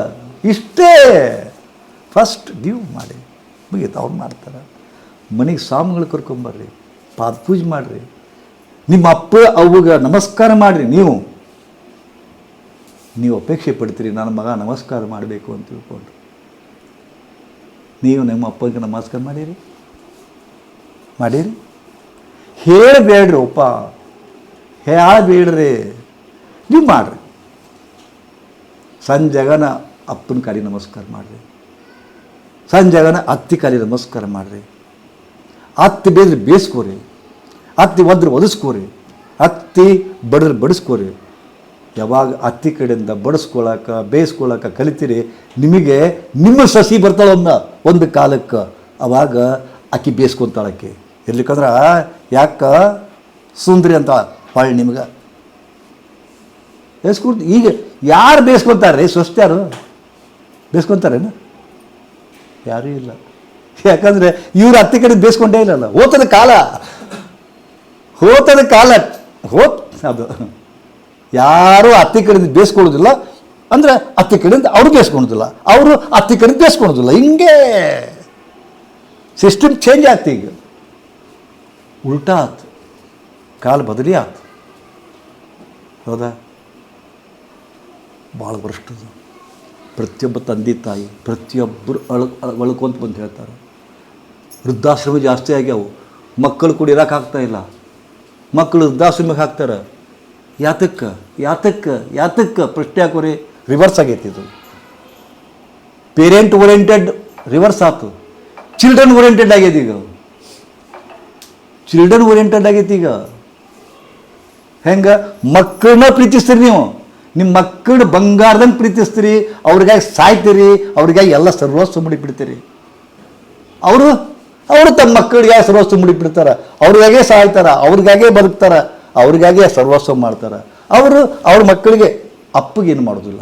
ಇಷ್ಟೇ. ಫಸ್ಟ್ ನೀವು ಮಾಡಿ. ಮುಗೀತು, ಅವ್ರು ಮಾಡ್ತಾರೆ. ಮನೆಗೆ ಸ್ವಾಮಿಗಳು ಕರ್ಕೊಂಬರ್ರಿ ಪಾದ ಪೂಜೆ ಮಾಡಿರಿ. ನಿಮ್ಮ ಅಪ್ಪ ಅವ್ಗೆ ನಮಸ್ಕಾರ ಮಾಡಿರಿ ನೀವು. ನೀವು ಅಪೇಕ್ಷೆ ಪಡ್ತೀರಿ, ನನ್ನ ಮಗ ನಮಸ್ಕಾರ ಮಾಡಬೇಕು ಅಂತ ತಿಳ್ಕೊಂಡು ನೀವು ನಿಮ್ಮ ಅಪ್ಪನಿಗೆ ನಮಸ್ಕಾರ ಮಾಡಿರಿ? ಮಾಡಿರಿ? ಹೇಳಬೇಡ್ರಿ ಒಪ್ಪ ಹೇಳಬೇಡ್ರಿ. ನೀವು ಮಾಡಿರಿ. ಸಂಜಗನ ಅಪ್ಪನ ಕಾಲಿ ನಮಸ್ಕಾರ ಮಾಡಿರಿ. ಸಂಜಗನ ಅತ್ತಿ ಕಾಲಿ ನಮಸ್ಕಾರ ಮಾಡಿರಿ. ಅತ್ತಿ ಬೇದ್ರೆ ಬೇಯಿಸ್ಕೋರಿ ಅತ್ತಿ ಒದ್ರೆ ಒದಿಸ್ಕೋರಿ. ಅತ್ತಿ ಬಡಿದ್ರೆ ಬಡಿಸ್ಕೋರಿ. ಯಾವಾಗ ಅತ್ತಿ ಕಡೆಯಿಂದ ಬಡಿಸ್ಕೊಳಕ, ಬೇಯಿಸ್ಕೊಳಕ ಕಲಿತೀರಿ, ನಿಮಗೆ ನಿಮ್ಮ ಸಸಿ ಬರ್ತಾಳೊಂದ ಒಂದು ಕಾಲಕ್ಕೆ. ಅವಾಗ ಅಕ್ಕಿ ಬೇಯಿಸ್ಕೊಂತಾಳಕ್ಕೆ. ಇರ್ಲಿಕ್ಕಂದ್ರೆ ಯಾಕ? ಸುಂದ್ರಿ ಅಂತ ಹೊಳ್ಳಿ ನಿಮ್ಗೆ. ಬೇಯಿಸ್ಕೊಡ್ತು. ಈಗ ಯಾರು ಬೇಯಿಸ್ಕೊತಾರೆ ರೀ ಸ್ವಸ್ತ್ಯಾರು ಬೇಯಿಸ್ಕೊತಾರೇನು? ಯಾರೂ ಇಲ್ಲ. ಯಾಕಂದರೆ ಇವರು ಅತ್ತಿ ಕಡೆ ಬೇಯಿಸ್ಕೊಂಡೇ ಇಲ್ಲಲ್ಲ. ಹೋತದ ಕಾಲ. ಹೋತದ ಕಾಲ, ಹೋತ್, ಅದು. ಯಾರು ಅತ್ತಿ ಕಡೆಯಿಂದ ಬೇಯಿಸ್ಕೊಳ್ಳೋದಿಲ್ಲ ಅಂದರೆ ಅತ್ತಿ ಕಡೆಯಿಂದ ಅವರು ಬೇಯಿಸ್ಕೊಳೋದಿಲ್ಲ ಅವರು ಅತ್ತಿ ಕಡೆಯಿಂದ ಬೇಯಿಸ್ಕೊಳೋದಿಲ್ಲ ಹಿಂಗೆ ಸಿಸ್ಟಮ್ ಚೇಂಜ್ ಆಗ್ತಿ ಈಗ. ಉಲ್ಟಾ ಆತು. ಕಾಲ ಬದಲಿ ಆತು. ಹೌದಾ? ಭಾಳ ಭ್ರಷ್ಟದು ಪ್ರತಿಯೊಬ್ಬ ತಂದೆ ತಾಯಿ, ಪ್ರತಿಯೊಬ್ಬರು ಅಳ ಅಳ್ಕೊಂತ ಬಂದು ಹೇಳ್ತಾರೆ. ವೃದ್ಧಾಶ್ರಮ ಜಾಸ್ತಿ ಆಗ್ಯಾವು. ಮಕ್ಕಳು ಕೂಡ ಇರೋಕ್ಕಾಗ್ತಾ ಇಲ್ಲ. ಮಕ್ಕಳು ವೃದ್ಧಾಶ್ರಮಕ್ಕೆ ಹಾಕ್ತಾರೆ. ಯಾತಕ್ಕೆ ಯಾತಕ್ಕೆ ಯಾತಕ್ಕೆ ಪ್ರಶ್ನೆ ಹಾಕೋರಿ ರಿವರ್ಸ್ ಆಗೈತಿ ಇದು. ಪೇರೆಂಟ್ ಓರಿಯೆಂಟೆಡ್ ರಿವರ್ಸ್ ಆಯ್ತು ಚಿಲ್ಡ್ರನ್ ಓರಿಯೆಂಟೆಡ್ ಆಗೈತಿ ಈಗ. ಚಿಲ್ಡ್ರನ್ ಓರಿಯೆಂಟೆಡ್ ಆಗೈತಿ ಈಗ. ಹೆಂಗೆ? ಮಕ್ಕಳನ್ನ ಪ್ರೀತಿಸ್ತೀರಿ ನೀವು. ನಿಮ್ಮ ಮಕ್ಕಳನ್ನ ಬಂಗಾರದಂಗೆ ಪ್ರೀತಿಸ್ತೀರಿ, ಅವ್ರಿಗಾಗಿ ಸಾಯ್ತೀರಿ, ಅವ್ರಿಗಾಗಿ ಎಲ್ಲ ಸರ್ವಸ್ವ ಮುಡಿಬಿಡ್ತೀರಿ. ಅವರು ಅವರು ತಮ್ಮ ಮಕ್ಕಳಿಗೆ ಸರ್ವಸ್ವ ಮುಡಿಬಿಡ್ತಾರೆ. ಅವ್ರಿಗಾಗೆ ಸಾಯ್ತಾರೆ, ಅವ್ರಿಗಾಗೆ ಬದುಕ್ತಾರೆ, ಅವ್ರಿಗಾಗೆ ಸರ್ವಸ್ವ ಮಾಡ್ತಾರೆ. ಅವರು ಅವ್ರ ಮಕ್ಕಳಿಗೆ ಅಪ್ಪಗೇನು ಮಾಡೋದಿಲ್ಲ.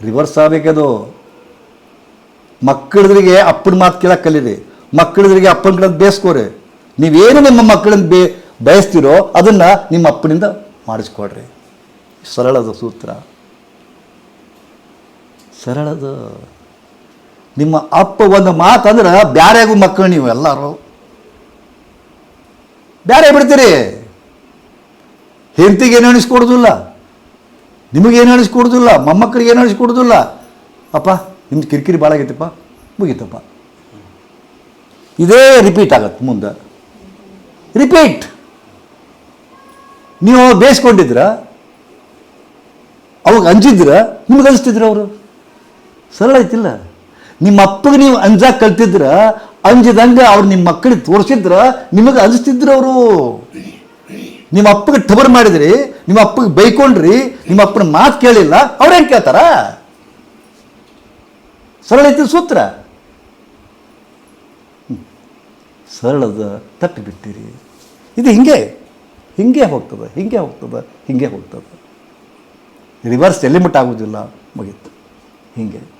ರಿವರ್ಸ್ ಆಗಬೇಕದು ಮಕ್ಕಳಿದ್ರಿಗೆ ಅಪ್ಪನ ಮಾತು ಕೇಳಕ್ಕೆ ಕಲೀರಿ. ಮಕ್ಕಳಿದ್ರಿಗೆ ಅಪ್ಪನ ಕಡೆ ಬೇಸ್ಕೋರಿ. ನೀವೇನು ನಿಮ್ಮ ಮಕ್ಕಳನ್ನ ಬೇ, ಬಯಸ್ತೀರೋ ಅದನ್ನು ನಿಮ್ಮ ಅಪ್ಪನಿಂದ ಮಾಡಿಸ್ಕೊಡ್ರಿ. ಸರಳದ ಸೂತ್ರ. ಸರಳದ ನಿಮ್ಮ ಅಪ್ಪ ಒಂದು ಮಾತಂದ್ರೆ ಬ್ಯಾರೆಗೂ ಮಕ್ಕಳು ನೀವು ಎಲ್ಲರೂ. ಬ್ಯಾರೆ ಬಿಡ್ತೀರಿ? ಹೆಂಡತಿಗೆ ಏನು ಅನಿಸ್ಕೊಡೋದಿಲ್ಲ? ನಿಮಗೇನು ಅನಿಸ್ಕೊಡೋದಿಲ್ಲ? ಮೊಮ್ಮಕ್ಕಳಿಗೆ ಏನು ಅನಿಸ್ಕೊಡೋದಿಲ್ಲ? ಅಪ್ಪ ನಿಮ್ಮ ಕಿರಿಕಿರಿ ಭಾಳ ಆಗೈತಪ್ಪ. ಮುಗೀತಪ್ಪ. ಇದೇ ರಿಪೀಟ್ ಆಗತ್ತೆ ಮುಂದೆ. ರಿಪೀಟ್ ನೀವು ಬೇಯಿಸ್ಕೊಂಡಿದ್ರ ಅವಾಗ ಅಂಜಿದ್ರ ನಿಮ್ಗೆ ಅನಿಸ್ತಿದ್ರು ಅವರು? ಸರಳ ಐತಿಲ್ಲ? ನಿಮ್ಮ ಅಪ್ಪಗೆ ನೀವು ಅಂಜ ಕಲ್ತಿದ್ರ, ಅಂಜಿದಂಗೆ ಅವ್ರು ನಿಮ್ಮ ಮಕ್ಕಳಿಗೆ ತೋರಿಸಿದ್ರ, ನಿಮಗೆ ಅಂಜಿಸ್ತಿದ್ರು ಅವರು. ನಿಮ್ಮ ಅಪ್ಪಗೆ ಟಬರ್ ಮಾಡಿದ್ರಿ, ನಿಮ್ಮ ಅಪ್ಪಗೆ ಬೈಕೊಂಡ್ರಿ, ನಿಮ್ಮ ಅಪ್ಪನ ಮಾತು ಕೇಳಿಲ್ಲ ಅವ್ರೇನು ಕೇಳ್ತಾರ? ಸರಳ ಐತಿ ಸೂತ್ರ. ಸರಳದ ತಪ್ಪಿ ಬಿಟ್ಟಿರಿ. ಇದು ಹಿಂಗೆ ಹಿಂಗೆ ಹೋಗ್ತದೆ ಹಿಂಗೆ ಹೋಗ್ತದೆ ಹಿಂಗೆ ಹೋಗ್ತದೆ. ರಿವರ್ಸ್ ಎಲಿಮಿಟ್ ಆಗೋದಿಲ್ಲ, ಮುಗೀತು. ಹಿಂಗೆ.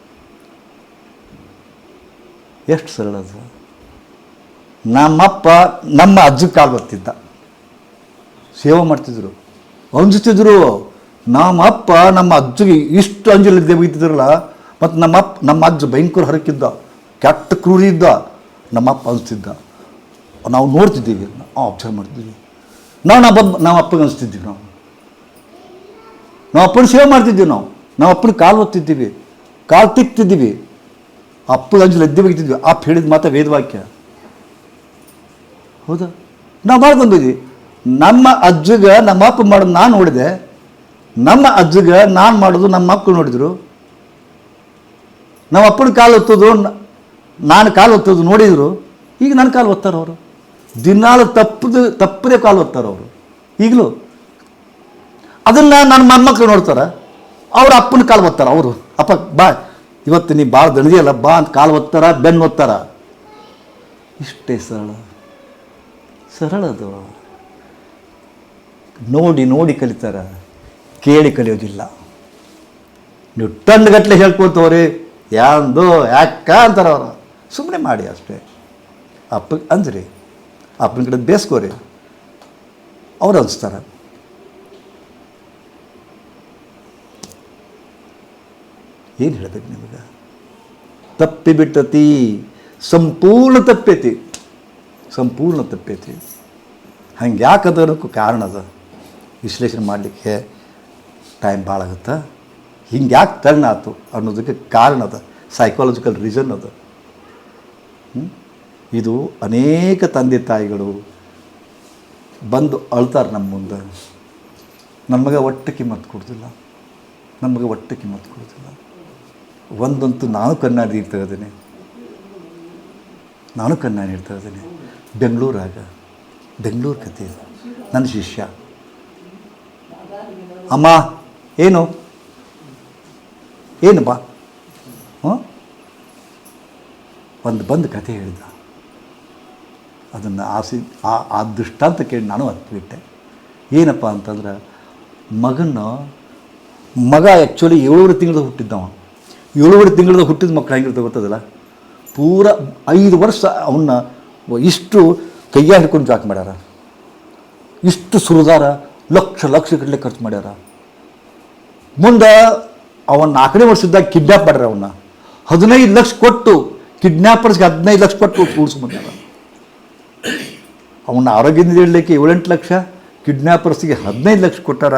ಎಷ್ಟು ಸರಳ ಅದು? ನಮ್ಮಪ್ಪ ನಮ್ಮ ಅಜ್ಜ ಕಾಲು ಬರ್ತಿದ್ದ ಸೇವೆ ಮಾಡ್ತಿದ್ರು. ಅಂಜುತ್ತಿದ್ರು ನಮ್ಮ ಅಪ್ಪ ನಮ್ಮ ಅಜ್ಜಿಗೆ ಇಷ್ಟು ಅಂಜಲಿದ್ದೆ ಬೈತಿದ್ರಲ್ಲ, ಮತ್ತು ನಮ್ಮ ಅಪ್ಪ ನಮ್ಮ ಅಜ್ಜ ಭಯಂಕರ ಹರಕಿದ್ದ, ಕೆಟ್ಟ ಕ್ರೂರಿ ಇದ್ದ ನಮ್ಮ ಅಪ್ಪ ಅನಿಸ್ತಿದ್ದ. ನಾವು ನೋಡ್ತಿದ್ದೀವಿ ಅಬ್ಸರ್ವ್ ಮಾಡ್ತಿದ್ವಿ ನಾವು ನಮ್ಮ ನಮ್ಮ ಅಪ್ಪಗೆ ಅನಿಸ್ತಿದ್ವಿ ನಾವು. ನಾವು ಅಪ್ಪನ ಸೇವೆ ಮಾಡ್ತಿದ್ದೀವಿ ನಾವು. ನಮ್ಮ ಅಪ್ಪನ ಕಾಲು ಒತ್ತಿದ್ದೀವಿ. ಕಾಲು ತಿಕ್ತಿದ್ದೀವಿ. ಅಪ್ಪಗೆ ಅಂಜು ಎದ್ದೆ ಬಗ್ತಿದ್ವಿ ಅಪ್ಪ ಹೇಳಿದ ಮಾತ್ರ ವೇದವಾಕ್ಯ. ಹೌದಾ? ನಾವು ಮಾಡ್ಕೊಂಡಿದ್ವಿ ನಮ್ಮ ಅಜ್ಜಗ, ನಮ್ಮ ಅಪ್ಪ ಮಾಡೋದು ನಾನು ನೋಡಿದೆ. ನಮ್ಮ ಅಜ್ಜಗ ನಾನು ಮಾಡೋದು ನಮ್ಮ ಅಪ್ಪ ನೋಡಿದ್ರು. ನಮ್ಮ ಅಪ್ಪನ ಕಾಲು ಒತ್ತೋದು ನಾನು ಕಾಲು ಒತ್ತೋದು ನೋಡಿದರು. ಈಗ ನನ್ನ ಕಾಲು ಒತ್ತಾರ ಅವರು. ದಿನಾಲು ತಪ್ಪದು, ತಪ್ಪದೇ ಕಾಲು ಒತ್ತಾರ ಅವರು. ಈಗಲೂ. ಅದನ್ನು ನನ್ನ ಮೊಮ್ಮಕ್ಕಳು ನೋಡ್ತಾರೆ. ಅವ್ರ ಅಪ್ಪನ ಕಾಲು ಒತ್ತಾರ. ಅವರು. ಅಪ್ಪ, ಬಾ. ಇವತ್ತು ನೀ ಭಾಳ ದಣಿದೆಯಲ್ಲ ಬಾ ಅಂತ ಕಾಲು ಒತ್ತಾರ, ಬೆನ್ನು ಒತ್ತಾರ. ಇಷ್ಟೇ ಸರಳ. ಸರಳ ಅದು. ನೋಡಿ ನೋಡಿ ಕಲಿತಾರ. ಕೇಳಿ ಕಲಿಯೋದಿಲ್ಲ. ನೀವು ಗಟ್ಟಲೆ ಹೇಳ್ಕೊತವ್ರಿ, ಯಾಂದು ಯಾಕ ಅಂತಾರ ಅವರು. ಸುಮ್ಮನೆ ಮಾಡಿ ಅಷ್ಟೇ. ಅಪ್ಪ ಅಂದ್ರಿ, ಅಪ್ಪನ ಕಡೆ ಬೇಸ್ಕೋರಿ. ಅವ್ರು ಅನ್ಸ್ತಾರೆ. ಏನು ಹೇಳ್ಬೇಕು ನಿಮಗೆ? ತಪ್ಪಿ ಬಿಟ್ಟತಿ ಸಂಪೂರ್ಣ ತಪ್ಪೈತಿ. ಸಂಪೂರ್ಣ ತಪ್ಪೈತಿ. ಹಂಗೆ ಯಾಕದಕ್ಕೂ ಕಾರಣ ಅದ? ವಿಶ್ಲೇಷಣೆ ಮಾಡಲಿಕ್ಕೆ ಟೈಮ್ ಭಾಳ ಆಗುತ್ತೆ? ಹಿಂಗೆ ಯಾಕೆ ತರಣ ಆಯ್ತು ಅನ್ನೋದಕ್ಕೆ ಕಾರಣ ಅದ? ಸೈಕಾಲಜಿಕಲ್ ರೀಸನ್ ಅದ? ಇದು ಅನೇಕ ತಂದೆ ತಾಯಿಗಳು ಬಂದು ಅಳ್ತಾರೆ ನಮ್ಮ ಮುಂದೆ. ನಮಗೆ ಒಟ್ಟು ಕಿಮ್ಮತ್ತು ಕೊಡ್ತಿಲ್ಲ ನಮಗೆ ಒಟ್ಟು ಕಿಮ್ಮತ್ತು ಕೊಡ್ತಿಲ್ಲ ಒಂದಂತೂ ನಾನು ಕನ್ನಡ ಇರ್ತಾ ಇದ್ದೇನೆ. ನಾನು ಕನ್ನಡ ಇರ್ತಾ ಇದ್ದೇನೆ. ಬೆಂಗಳೂರಾಗ, ಬೆಂಗಳೂರು ಕತೆ ನನ್ನ ಶಿಷ್ಯ. ಅಮ್ಮ, ಏನು? ಏನು ಬಾ ಒಂದು ಬಂದು ಕತೆ ಹೇಳಿದ. ಅದನ್ನು ಆಸಿ, ಆ ಆ ದೃಷ್ಟಾಂತ ಕೇಳಿ ನಾನು ಹತ್ಬಿಟ್ಟೆ ಏನಪ್ಪ ಅಂತಂದ್ರೆ ಮಗನ ಮಗ ಆ್ಯಕ್ಚುಲಿ ಏಳು ತಿಂಗಳು ಹುಟ್ಟಿದ್ದವ. ಏಳುವರೆ ತಿಂಗಳದ ಹುಟ್ಟಿದ ಮಕ್ಕಳು ಹೆಂಗಿರ್ತವೆ ಗೊತ್ತದಲ್ಲ? ಪೂರ ಐದು ವರ್ಷ ಅವನ್ನ ಇಷ್ಟು ಕೈಯ ಹಿಡ್ಕೊಂಡು ಜಾಕ್ ಮಾಡ್ಯಾರ. ಇಷ್ಟು ಸುರಿದಾರ ಲಕ್ಷ ಲಕ್ಷ ಗಟ್ಟಲೆ ಖರ್ಚು ಮಾಡ್ಯಾರ. ಮುಂದೆ ಅವನ್ನ ನಾಲ್ಕನೇ ವರ್ಷದಾಗ ಕಿಡ್ನ್ಯಾಪ್ ಮಾಡ್ಯಾರ ಅವನ್ನ ಹದಿನೈದು ಲಕ್ಷ ಕೊಟ್ಟು ಕಿಡ್ನ್ಯಾಪರ್ಸ್ಗೆ ಹದಿನೈದು ಲಕ್ಷ ಕೊಟ್ಟು ಕೂಡಿಸ್ಕೊಂಡ್ಯಾರ ಅವನ ಆರೋಗ್ಯದಿಂದ ಇಡಲಿಕ್ಕೆ ಏಳೆಂಟು ಲಕ್ಷ ಕಿಡ್ನ್ಯಾಪರ್ಸ್ಗೆ ಹದಿನೈದು ಲಕ್ಷ ಕೊಟ್ಟಾರ.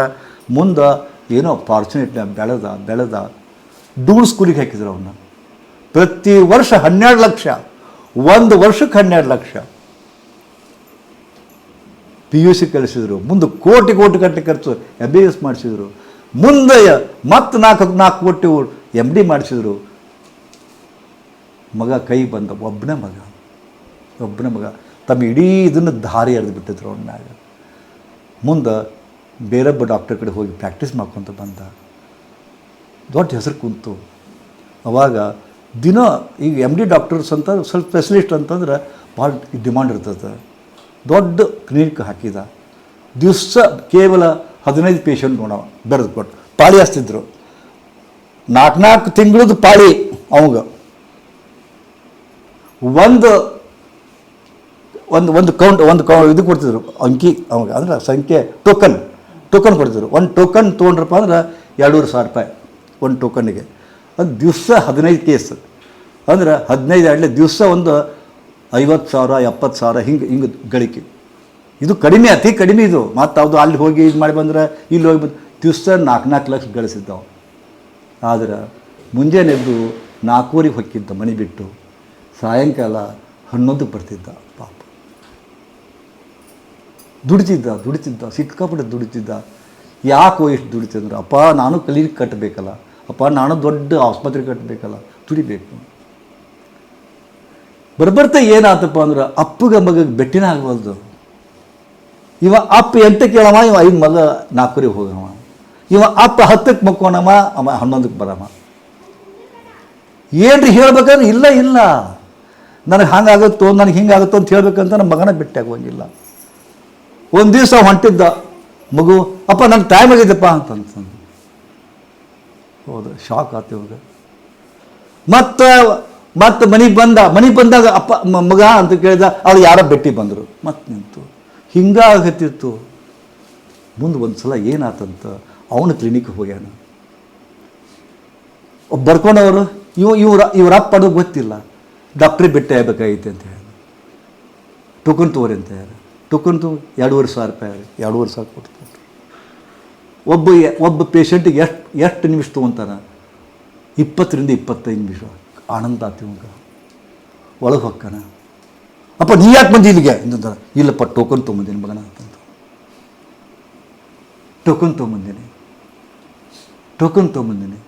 ಮುಂದೆ ಏನೋ ಆಪರ್ಚುನಿಟಿ ಬೆಳೆದ ಬೆಳೆದ ಡೂಲ್ ಸ್ಕೂಲಿಗೆ ಹಾಕಿದ್ರು ಅವನ್ನ ಪ್ರತಿ ವರ್ಷ ಹನ್ನೆರಡು ಲಕ್ಷ, ಒಂದು ವರ್ಷಕ್ಕೆ ಹನ್ನೆರಡು ಲಕ್ಷ. ಪಿ ಯು ಸಿ ಕಲಿಸಿದ್ರು ಮುಂದೆ ಕೋಟಿ ಕೋಟಿ ಕಟ್ಟೆ ಖರ್ಚು ಎಂ ಬಿ ಎಸ್ ಮಾಡಿಸಿದ್ರು. ಮುಂದೆ ಮತ್ತೆ ನಾಲ್ಕು ನಾಲ್ಕು ಕೋಟಿ ಎಂ ಡಿ ಮಾಡಿಸಿದ್ರು. ಮಗ ಕೈ ಬಂದ ಒಬ್ಬನೇ ಮಗ ಒಬ್ಬನೇ ಮಗ. ತಮ್ಮ ಇಡೀ ಇದನ್ನು ದಾರಿ ಎರೆದು ಬಿಟ್ಟಿದ್ರು ಅವನ ಮ್ಯಾಗ. ಮುಂದೆ ಬೇರೊಬ್ಬ ಡಾಕ್ಟರ್ ಕಡೆ ಹೋಗಿ ಪ್ರಾಕ್ಟೀಸ್ ಮಾಡ್ಕೊತ ಬಂದ. ದೊಡ್ಡ ಹೆಸರು ಕುಂತು. ಅವಾಗ ದಿನ ಈಗ ಎಂ ಡಿ ಡಾಕ್ಟರ್ಸ್ ಅಂತ ಸ್ವಲ್ಪ ಸ್ಪೆಷಲಿಸ್ಟ್ ಅಂತಂದ್ರೆ ಭಾಳ ಡಿಮಾಂಡ್ ಇರ್ತದೆ. ದೊಡ್ಡ ಕ್ಲಿನಿಕ್ ಹಾಕಿದ. ದಿವಸ ಕೇವಲ ಹದಿನೈದು ಪೇಷಂಟ್ ನೋಡವ ಬೆರೆದು ಕೊಟ್ಟು. ಪಾಳಿ ಹಚ್ತಿದ್ರು ನಾಲ್ಕು ನಾಲ್ಕು ತಿಂಗಳದ್ದು ಪಾಳಿ ಅವಾಗ. ಒಂದು ಒಂದು ಒಂದು ಕೌಂಟ್ ಒಂದು ಕೌ ಇದು ಕೊಡ್ತಿದ್ರು. ಅಂಕಿ ಅವಾಗ. ಅಂದ್ರೆ ಸಂಖ್ಯೆ ಟೋಕನ್ ಟೋಕನ್ ಕೊಡ್ತಿದ್ರು. ಒಂದು ಟೋಕನ್ ತೊಗೊಂಡ್ರಪ್ಪ ಅಂದ್ರೆ ಎರಡೂವರೆ ಸಾವಿರ ರೂಪಾಯಿ. ಒಂದು ಟೋಕನ್ಗೆ ಅದು ದಿವಸ ಹದಿನೈದು ಕೇಸ್ ಅಂದ್ರೆ ಹದಿನೈದು ಎರಡಲೇ ದಿವಸ ಒಂದು ಐವತ್ತು ಸಾವಿರ, ಎಪ್ಪತ್ತು ಸಾವಿರ ಹಿಂಗೆ ಹಿಂಗೆ ಗಳಿಕೆ. ಇದು ಕಡಿಮೆ, ಅತಿ ಕಡಿಮೆ ಇದು. ಮತ್ತು ಅದು ಅಲ್ಲಿ ಹೋಗಿ ಇದು ಮಾಡಿ ಬಂದ್ರೆ ಇಲ್ಲಿ ಹೋಗಿ ಬಂದು ದಿವಸ ನಾಲ್ಕು ನಾಲ್ಕು ಲಕ್ಷ ಗಳಿಸಿದ್ದಾವೆ. ಆದ್ರೆ ಮುಂಜಾನೆ ಎದ್ದು ನಾಲ್ಕೂವರೆಗೆ ಹೊಕ್ಕಿದ್ದ ಮನೆ ಬಿಟ್ಟು ಸಾಯಂಕಾಲ ಹನ್ನೊಂದಕ್ಕೆ ಬರ್ತಿದ್ದ ಪಾಪ. ದುಡಿತಿದ್ದ ದುಡಿತಿದ್ದ ಸಿಕ್ಕಾಪಟ್ಟೆ ದುಡಿತಿದ್ದ. ಯಾಕೋ ಎಷ್ಟು ದುಡಿತಿದ್ರು ಅಪ್ಪ, ನಾನು ಕಲೀಲಿಕ್ಕೆ ಕಟ್ಟಬೇಕಲ್ಲ ಅಪ್ಪ, ನಾನು ದೊಡ್ಡ ಆಸ್ಪತ್ರೆ ಕಟ್ಟಬೇಕಲ್ಲ ದುಡಿಬೇಕು. ಬರ್ಬರ್ತಾ ಏನಾತಪ್ಪ ಅಂದ್ರೆ, ಅಪ್ಪಗ ಮಗಗೆ ಬೆಟ್ಟಿನ ಆಗವಲ್ದು. ಇವ ಅಪ್ಪ ಎಂಟು ಕೇಳವ ಇವ ಐದು ಮಗ ನಾಲ್ಕೂರಿಗೆ ಹೋಗವ ಇವ ಅಪ್ಪ ಹತ್ತಕ್ಕೆ ಮಕ್ಕೋಣವ ಅವ ಹನ್ನೊಂದಕ್ಕೆ ಬರವ ಏನ್ರಿ ಹೇಳ್ಬೇಕಂದ್ರೆ, ಇಲ್ಲ ಇಲ್ಲ. ನನಗೆ ಹಂಗಾಗುತ್ತೋ, ನನಗೆ ಹಿಂಗಾಗುತ್ತೋ ಅಂತ ಹೇಳ್ಬೇಕಂತ ನನ್ನ ಮಗನ ಬಿಟ್ಟಾಗುವಂಗಿಲ್ಲ ಒಂದು ದಿವಸ ಹೊಂಟಿದ್ದ ಮಗು, ಅಪ್ಪ, ನನ್ನ ಟೈಮ್ ಆಗಿದ್ದಪ್ಪ ಅಂತಂತಂದು. ಹೌದು ಶಾಕ್ ಆತು ಇವಾಗ. ಮತ್ತು, ಮತ್ತೆ ಮನೆಗೆ ಬಂದ, ಮನೆಗೆ ಬಂದಾಗ ಅಪ್ಪ ಮಗ ಅಂತ ಕೇಳಿದ, ಅವ್ರು ಯಾರೋ ಬೆಟ್ಟಿ ಬಂದರು. ಮತ್ತೆ ನಿಂತು. ಹಿಂಗಾಗತ್ತಿತ್ತು ಮುಂದೆ ಒಂದು ಸಲ ಏನಾತಂತ, ಅವನು ಕ್ಲಿನಿಕ್ ಹೋಗ್ಯಾನ. ಒಬ್ಬ ಬರ್ಕೊಂಡವರು, ಇವ, ಇವ್ರ ಇವ್ರ ಅಪ್ಪ ಅನ್ನೋದು ಗೊತ್ತಿಲ್ಲ. ಡಾಕ್ಟ್ರಿಗೆ ಭೇಟಿ ಆಗ್ಬೇಕಾಗಿತ್ತು ಅಂತ ಹೇಳಿ ಟೋಕನ್ ತೋರಿ ಅಂತ ಹೇಳಿ ಟೋಕನ್ ತೋ, ಎರಡೂವರೆ ಸಾವಿರ ರೂಪಾಯಿ, ಎರಡೂವರೆ ಸಾವಿರ ಕೊಟ್ಟು ಒಬ್ಬ ಒಬ್ಬ ಪೇಷಂಟಿಗೆ ಎಷ್ಟು ಎಷ್ಟು ನಿಮಿಷ ತೊಗೊತಾನೆ? ಇಪ್ಪತ್ತರಿಂದ ಇಪ್ಪತ್ತೈದು ನಿಮಿಷ. ಆನಂದ ಆತಿ ಇವಾಗ. ಒಳಗೆ ಹೊಕ್ಕನ ಅಪ್ಪ, ನೀ ಯಾಕೆ ಬಂದಿ ಇಲ್ಲಿಗೆ? ಇಂದ ಇಲ್ಲಪ್ಪ ಟೋಕನ್ ತೊಗೊಂಬಂದಿನಿ ಮಗನ ಅಂತಂದು ಟೋಕನ್ ತೊಗೊಂಬಂದಿನಿ. ಟೋಕನ್ ತೊಗೊಂಬಂದಿನಿ.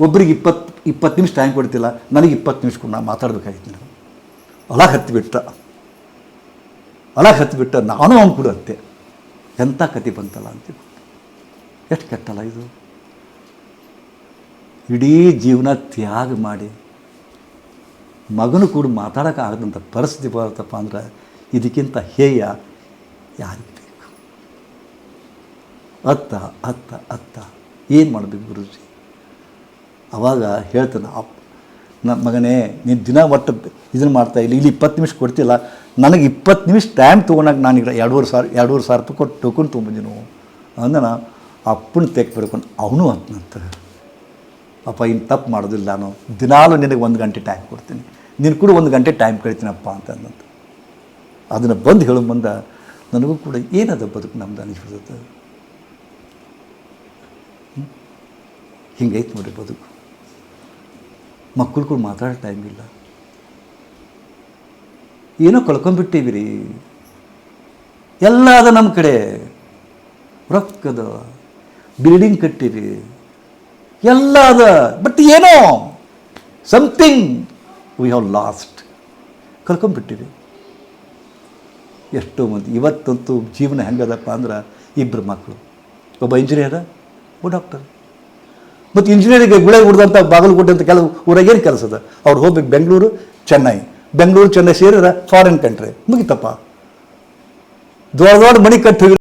ಒಬ್ರಿಗೆ ಇಪ್ಪತ್ತು ಇಪ್ಪತ್ತು ನಿಮಿಷ ಟೈಮ್ ಕೊಡ್ತಿಲ್ಲ. ನನಗೆ ಇಪ್ಪತ್ತು ನಿಮಿಷ ಕೊಡು ನಾನು ಮಾತಾಡ್ಬೇಕಾಗಿತ್ತು ನಾನು ಒಳಗೆ ಹತ್ತಿಬಿಟ್ಟ ಒಳಗೆ ಹತ್ತಿಬಿಟ್ಟ ನಾನು ಅವ್ನು ಕೂಡ ಹತ್ತೆ ಎಂಥ ಕತೆ ಬಂತಲ್ಲ ಅಂತ ಎಷ್ಟು ಕೆಟ್ಟಲ್ಲ ಇದು? ಇಡೀ ಜೀವನ ತ್ಯಾಗ ಮಾಡಿ ಮಗನು ಕೂಡ ಮಾತಾಡೋಕೆ ಆಗದಂಥ ಪರಿಸ್ಥಿತಿ ಬರುತ್ತಪ್ಪ ಅಂದ್ರೆ ಇದಕ್ಕಿಂತ ಹೇಯ ಯಾರಿಗೆ ಬೇಕು? ಅತ್ತ ಅತ್ತ ಅತ್ತ. ಏನು ಮಾಡಬೇಕು ಗುರುಜಿ? ಅವಾಗ ಹೇಳ್ತಾನೆ ಅಪ್ಪ ನನ್ನ ಮಗನೇ, ನೀನು ದಿನ ಒಟ್ಟು ಇದನ್ನು ಮಾಡ್ತಾ ಇಲ್ಲ ಇಪ್ಪತ್ತು ನಿಮಿಷ ಕೊಡ್ತಿಲ್ಲ. ನನಗೆ ಇಪ್ಪತ್ತು ನಿಮಿಷ ಟೈಮ್ ತೊಗೊಂಡಾಗ ನಾನು ಈಗ ಎರಡೂವರೆ ಸಾವಿರ ಎರಡೂವರೆ ಸಾವಿರ ರೂಪಾಯಿ ಕೊಟ್ಟು ಟೋಕನ್ ತೊಗೊಂಬಂದಿನು ಅಂದ್ರೆ ಅಪ್ಪನ ತೆಕ್ ಬರ್ಕೊಂಡು ಅವನು ಅಂತಂತ ಅಪ್ಪ ಇನ್ನು ತಪ್ಪು ಮಾಡೋದಿಲ್ಲ ನಾನು. ದಿನಾಲು ನಿನಗೆ ಒಂದು ಗಂಟೆ ಟೈಮ್ ಕೊಡ್ತೀನಿ. ನೀನು ಕೂಡ ಒಂದು ಗಂಟೆ ಟೈಮ್ ಕಳಿತೀನಪ್ಪ ಅಂತ ಅಂದಂತ. ಅದನ್ನು ಬಂದು ಹೇಳೋ ಬಂದ ನನಗೂ ಕೂಡ ಏನದ ಬದುಕು ನಮ್ದು ಅನಿಸ್ಬಿಡ್ತದೆ ಹಿಂಗೈತೆ ನೋಡಿ ಬದುಕು. ಮಕ್ಕಳು ಕೂಡ ಮಾತಾಡೋ ಟೈಮ್ ಇಲ್ಲ. ಏನೋ ಕಳ್ಕೊಂಬಿಟ್ಟೀವಿ ರೀ ಎಲ್ಲ ಅದ ನಮ್ಮ ಕಡೆ ರೊಕ್ಕದ ಬಿಲ್ಡಿಂಗ್ ಕಟ್ಟಿರಿ. ಎಲ್ಲ ಅದ ಬಟ್ ಏನೋ ಸಮಥಿಂಗ್ ವಿ ಹ್ಯಾವ್ ಲಾಸ್ಟ್ ಕಲ್ಕೊಂಬಿಟ್ಟಿರಿ ಎಷ್ಟೋ ಮಂದಿ, ಇವತ್ತಂತೂ ಜೀವನ ಹೆಂಗದಪ್ಪ ಅಂದ್ರೆ ಇಬ್ಬರು ಮಕ್ಕಳು ಒಬ್ಬ ಇಂಜಿನಿಯರ ಒಬ್ಬ ಡಾಕ್ಟರ್ ಮತ್ತು ಇಂಜಿನಿಯರಿಗೆ ಗುಳೆ ಹುಡ್ದಂಥ ಬಾಗಲಕೋಟೆ ಅಂತ ಕೆಲವು ಊರಾಗ ಏನು ಕೆಲಸ ಅದ? ಅವ್ರು ಹೋಗ್ಬೇಕು ಬೆಂಗಳೂರು, ಚೆನ್ನೈ. ಬೆಂಗಳೂರು, ಚೆನ್ನೈ ಸೇರಿದ್ರೆ ಫಾರಿನ್ ಕಂಟ್ರಿ ಮುಗಿತಪ್ಪ. ದೊಡ್ಡ ದೊಡ್ಡ ಮನೆ ಕಟ್ಟಿ